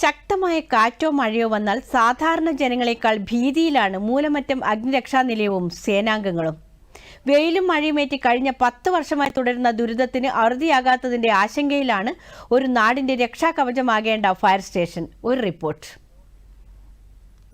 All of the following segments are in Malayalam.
ശക്തമായ കാറ്റോ മഴയോ വന്നാൽ സാധാരണ ജനങ്ങളെക്കാൾ ഭീതിയിലാണ് മൂലമറ്റം അഗ്നിരക്ഷാ നിലയവും സേനാംഗങ്ങളും. വെയിലും മഴയുമേറ്റ് കഴിഞ്ഞ പത്ത് വർഷമായി തുടരുന്ന ദുരിതത്തിന് അറുതിയാകാത്തതിന്റെ ആശങ്കയിലാണ് ഒരു നാടിന്റെ രക്ഷാകവചമാകേണ്ട ഫയർ സ്റ്റേഷൻ. ഒരു റിപ്പോർട്ട്.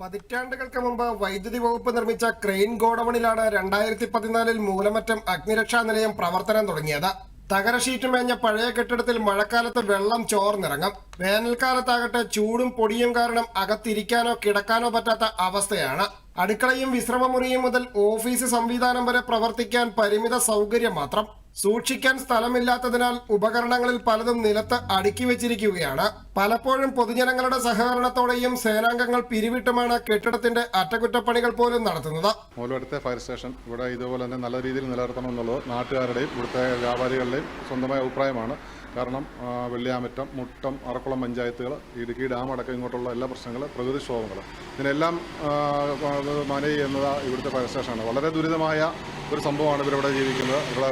പതിറ്റാണ്ടുകൾക്ക് മുമ്പ് വൈദ്യുതി വകുപ്പ് നിർമ്മിച്ച ക്രെയിൻ ഗോഡവണിലാണ് രണ്ടായിരത്തി പതിനാലിൽ മൂലമറ്റം അഗ്നിരക്ഷാ നിലയം പ്രവർത്തനം തുടങ്ങിയത്. തകര ഷീറ്റ് മേഞ്ഞ പഴയ കെട്ടിടത്തിൽ മഴക്കാലത്ത് വെള്ളം ചോർന്നിറങ്ങും. വേനൽക്കാലത്താകട്ടെ ചൂടും പൊടിയും കാരണം അകത്തിരിക്കാനോ കിടക്കാനോ പറ്റാത്ത അവസ്ഥയാണ്. അടുക്കളയും വിശ്രമമുറിയും മുതൽ ഓഫീസ് സംവിധാനം വരെ പ്രവർത്തിക്കാൻ പരിമിത സൗകര്യം മാത്രം. സൂക്ഷിക്കാൻ സ്ഥലമില്ലാത്തതിനാൽ ഉപകരണങ്ങളിൽ പലതും നിലത്ത് അടുക്കി വെച്ചിരിക്കുകയാണ്. പലപ്പോഴും പൊതുജനങ്ങളുടെ സഹകരണത്തോടെയും സേനാംഗങ്ങൾ പിരിവിട്ടുമാണ് കെട്ടിടത്തിന്റെ അറ്റകുറ്റപ്പണികൾ പോലും നടത്തുന്നത്. മൂലവരത്തെ ഫയർ സ്റ്റേഷൻ ഇവിടെ ഇതുപോലെ തന്നെ നല്ല രീതിയിൽ നിലനിർത്തണമെന്നുള്ളത് നാട്ടുകാരുടെയും ഇവിടുത്തെ വ്യാപാരികളുടെയും സ്വന്തമായ അഭിപ്രായമാണ്. കാരണം വെള്ളിയാമറ്റം മുട്ടം അറക്കുളം പഞ്ചായത്തുകൾ ഇടുക്കി ഡാം അടക്കം ഇങ്ങോട്ടുള്ള എല്ലാ പ്രശ്നങ്ങൾ പ്രകൃതിക്ഷോഭങ്ങൾ ഇതിനെല്ലാം മാനേജ് ചെയ്യുന്നത് ഇവിടുത്തെ ഫയർ സ്റ്റേഷനാണ് വളരെ ദുരിതമായ ഒരു സംഭവമാണ് ഇവരിവിടെ ജീവിക്കുന്നത്. ഇവിടെ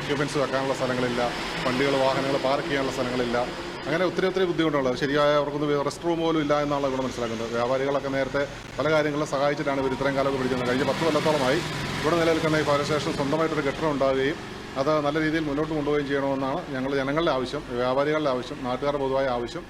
എക്യുപ്മെന്റ്സ് വെക്കാനുള്ള സ്ഥലങ്ങളില്ല. വണ്ടികൾ വാഹനങ്ങൾ പാർക്ക് ചെയ്യാനുള്ള സ്ഥലങ്ങളില്ല. അങ്ങനെ ഒത്തിരി ഒത്തിരി ബുദ്ധിമുട്ടുള്ളത് ശരിയായ അവർക്കൊന്നും റെസ്റ്റ് റൂം പോലും ഇല്ല എന്നാണ് ഇവിടെ മനസ്സിലാക്കുന്നത്. വ്യാപാരികളൊക്കെ നേരത്തെ പല കാര്യങ്ങളും സഹായിച്ചിട്ടാണ് ഇവർ ഇത്രയും കാലമൊക്കെ പിടിക്കുന്നത് കഴിഞ്ഞ പത്ത് കൊല്ലത്തോളമായി ഇവിടെ നിലനിൽക്കുന്ന ഈ ഫയർ സ്റ്റേഷൻ സ്വന്തമായിട്ടൊരു കെട്ടിടം ഉണ്ടാവുകയും അത് നല്ല രീതിയിൽ മുന്നോട്ട് കൊണ്ടുപോവുകയും ചെയ്യണമെന്നാണ് ഞങ്ങൾ ജനങ്ങളുടെ ആവശ്യം വ്യാപാരികളുടെ ആവശ്യം നാട്ടുകാരുടെ പൊതുവായ ആവശ്യം.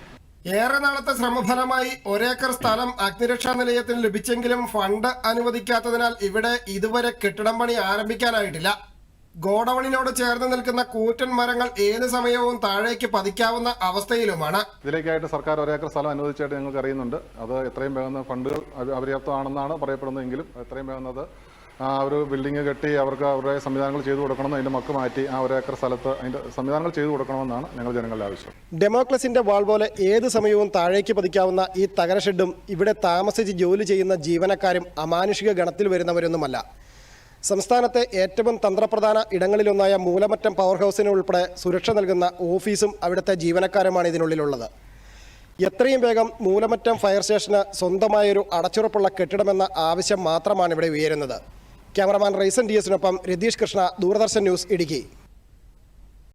ഏറെ നാളത്തെ ശ്രമഫലമായി ഒരേക്കർ സ്ഥലം അഗ്നിരക്ഷാ നിലയത്തിന് ലഭിച്ചെങ്കിലും ഫണ്ട് അനുവദിക്കാത്തതിനാൽ ഇവിടെ ഇതുവരെ കെട്ടിടം പണി ആരംഭിക്കാനായിട്ടില്ല. ഗോഡൌണിനോട് ചേർന്ന് നിൽക്കുന്ന കൂറ്റൻ മരങ്ങൾ ഏത് സമയവും താഴേക്ക് പതിക്കാവുന്ന അവസ്ഥയിലുമാണ്. ഇതിലേക്കായിട്ട് സർക്കാർ ഒരേക്കർ സ്ഥലം അനുവദിച്ചായിട്ട് ഞങ്ങൾക്ക് അറിയുന്നുണ്ട് അത് എത്രയും വേഗം ഫണ്ടുകൾ അപ- അപര്യാപ്തമാണെന്നാണ് പറയപ്പെടുന്നതെങ്കിലും എത്രയും വേഗം അത് ആ ഒരു ബിൽഡിംഗ് കെട്ടി അവർക്ക് അവരുടെ സംവിധാനങ്ങൾ ചെയ്തു കൊടുക്കണം അതിന്റെ മക്ക് മാറ്റി ആ ഒരേക്കർ സ്ഥലത്ത് അതിന്റെ സംവിധാനങ്ങൾ ചെയ്തു കൊടുക്കണമെന്നാണ് ഞങ്ങൾ ജനങ്ങളുടെ ആവശ്യം. ഡെമോക്രസിന്റെ വാൾ പോലെ ഏത് സമയവും താഴേക്ക് പതിക്കാവുന്ന ഈ തകര ഷെഡും ഇവിടെ താമസിച്ച് ജോലി ചെയ്യുന്ന ജീവനക്കാരും അമാനുഷിക ഗണത്തിൽ വരുന്നവരൊന്നുമല്ല. സംസ്ഥാനത്തെ ഏറ്റവും തന്ത്രപ്രധാന ഇടങ്ങളിലൊന്നായ മൂലമറ്റം പവർ ഹൗസിന് ഉൾപ്പെടെ സുരക്ഷ നൽകുന്ന ഓഫീസും അവിടുത്തെ ജീവനക്കാരുമാണ് ഇതിനുള്ളിലുള്ളത്. എത്രയും വേഗം മൂലമറ്റം ഫയർ സ്റ്റേഷന് സ്വന്തമായൊരു അടച്ചുറപ്പുള്ള കെട്ടിടമെന്ന ആവശ്യം മാത്രമാണ് ഇവിടെ ഉയരുന്നത്. ക്യാമറമാൻ റൈസൻ ഡി എസിനൊപ്പം രതീഷ് കൃഷ്ണ ദൂരദർശൻ ന്യൂസ് ഇടുക്കി